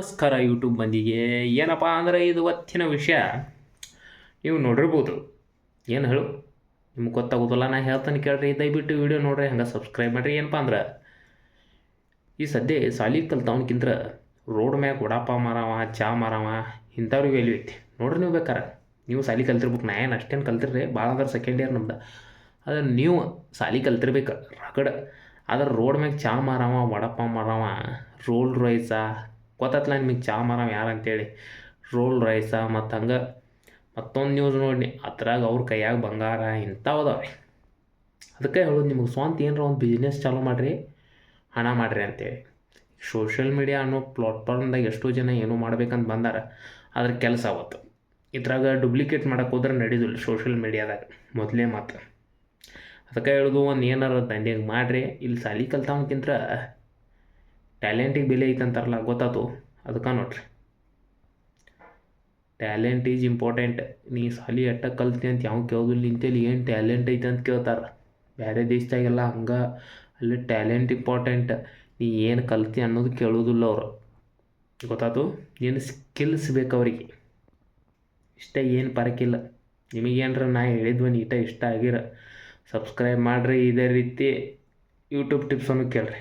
ನಮಸ್ಕಾರ ಯೂಟ್ಯೂಬ್ ಮಂದಿಗೆ. ಏನಪ್ಪ ಅಂದರೆ ಇದು ಇವತ್ತಿನ ವಿಷಯ. ನೀವು ನೋಡಿರ್ಬೋದು. ಏನು ಹೇಳು? ನಿಮ್ಗೆ ಗೊತ್ತಾಗೋದಿಲ್ಲ, ನಾ ಹೇಳ್ತಾನೆ ಕೇಳ್ರಿ. ದಯವಿಟ್ಟು ವಿಡಿಯೋ ನೋಡ್ರಿ, ಹಂಗೆ ಸಬ್ಸ್ಕ್ರೈಬ್ ಮಾಡಿರಿ. ಏನಪ್ಪ ಅಂದ್ರೆ, ಈ ಸದ್ಯ ಸಾಲಿ ಕಲ್ತವನ್ಕಿಂತ ರೋಡ್ ಮ್ಯಾಗ ವಡಾಪ ಮಾರವ, ಚಾ ಮಾರವ ಇಂಥವ್ರಿಗೆ ವ್ಯಾಲ್ಯೂ ಐತಿ. ನೋಡ್ರಿ ನೀವು ಬೇಕಾರೆ. ನೀವು ಸಾಲಿ ಕಲ್ತಿರ್ಬೇಕು. ನಾ ಏನು ಅಷ್ಟೇನು ಕಲ್ತಿರ್ರಿ ಭಾಳ ಅಂದ್ರೆ ಸೆಕೆಂಡ್ ಇಯರ್ ನಮ್ದು. ಅದ್ರ ನೀವು ಸಾಲಿ ಕಲ್ತಿರ್ಬೇಕು ರಗಡ. ಆದ್ರೆ ರೋಡ್ ಮ್ಯಾಗ ಚಾ ಮಾರವ ವಡಪ್ಪ ಮಾರವ ರೋಲ್ ರೈಸ ಗೊತ್ತಾತ್ಲ ನಿಮಗೆ ಚಾ ಮಾರವ ಯಾರು ಅಂತೇಳಿ. ರೋಲ್ ರೈಸ ಮತ್ತು ಹಂಗೆ ಮತ್ತೊಂದು ನ್ಯೂಸ್ ನೋಡಿ ಅದ್ರಾಗ ಅವ್ರ ಕೈಯಾಗ ಬಂಗಾರ ಇಂಥವು ಅದಾವೆ. ಅದಕ್ಕೆ ಹೇಳೋದು ನಿಮಗೆ, ಸ್ವಂತ ಏನಾರ ಒಂದು ಬಿಸ್ನೆಸ್ ಚಾಲೂ ಮಾಡಿರಿ, ಹಣ ಮಾಡಿರಿ ಅಂತೇಳಿ. ಸೋಷಿಯಲ್ ಮೀಡಿಯಾ ಅನ್ನೋ ಪ್ಲಾಟ್ಫಾರ್ಮ್ದಾಗ ಎಷ್ಟೋ ಜನ ಏನು ಮಾಡ್ಬೇಕಂತ ಬಂದಾರ ಅದ್ರ ಕೆಲಸ ಅವತ್ತು. ಇದ್ರಾಗ ಡುಪ್ಲಿಕೇಟ್ ಮಾಡೋಕೆ ಹೋದ್ರೆ ನಡೀದಿಲ್ಲ ಸೋಷಿಯಲ್ ಮೀಡಿಯಾದಾಗ ಮೊದಲೇ ಮಾತು ಅದಕ್ಕೆ ಹೇಳೋದು ಒಂದು ಏನಾರ ದಂಧೆಗೆ ಮಾಡಿರಿ ಇಲ್ಲಿ ಸಾಲಿ ಕಲ್ತವನ್ಕಿಂತ ಟ್ಯಾಲೆಂಟಿಗೆ ಬೆಲೆ ಅಂತಾರಲ್ಲ, ಗೊತ್ತಾತು. ಅದಕ್ಕೆ ನೋಡ್ರಿ. ಟ್ಯಾಲೆಂಟ್ ಈಸ್ ಇಂಪಾರ್ಟೆಂಟ್ ನೀ ಸಾಲಿ ಎಟ್ಟ ಕಲ್ತಿ ಅಂತ ಯಾವ ಕೇಳೋದಿಲ್ಲ, ನಿಂತೇಲಿ ಏನು ಟ್ಯಾಲೆಂಟ್ ಐತೆ ಅಂತ ಕೇಳ್ತಾರೆ. ಬೇರೆ ದೇಶದಾಗೆಲ್ಲ ಹಂಗೆ ಅಲ್ಲಿ ಟ್ಯಾಲೆಂಟ್ ಇಂಪಾರ್ಟೆಂಟ್ ನೀ ಏನು ಕಲ್ತಿ ಅನ್ನೋದು ಕೇಳೋದಿಲ್ಲ ಅವರು. ಗೊತ್ತಾಯ್ತು ಏನು ಸ್ಕಿಲ್ಸ್ ಬೇಕು ಅವರಿಗೆ. ಇಷ್ಟ ಏನು ಪರಕಿಲ್ಲ. ನಿಮಗೇನರ ನಾ ಹೇಳಿದ್ವ ನೀಟ ಇಷ್ಟ ಆಗಿರ. ಸಬ್ಸ್ಕ್ರೈಬ್ ಮಾಡಿರಿ, ಇದೇ ರೀತಿ ಯೂಟ್ಯೂಬ್ ಟಿಪ್ಸನ್ನು ಕೇಳ್ರಿ.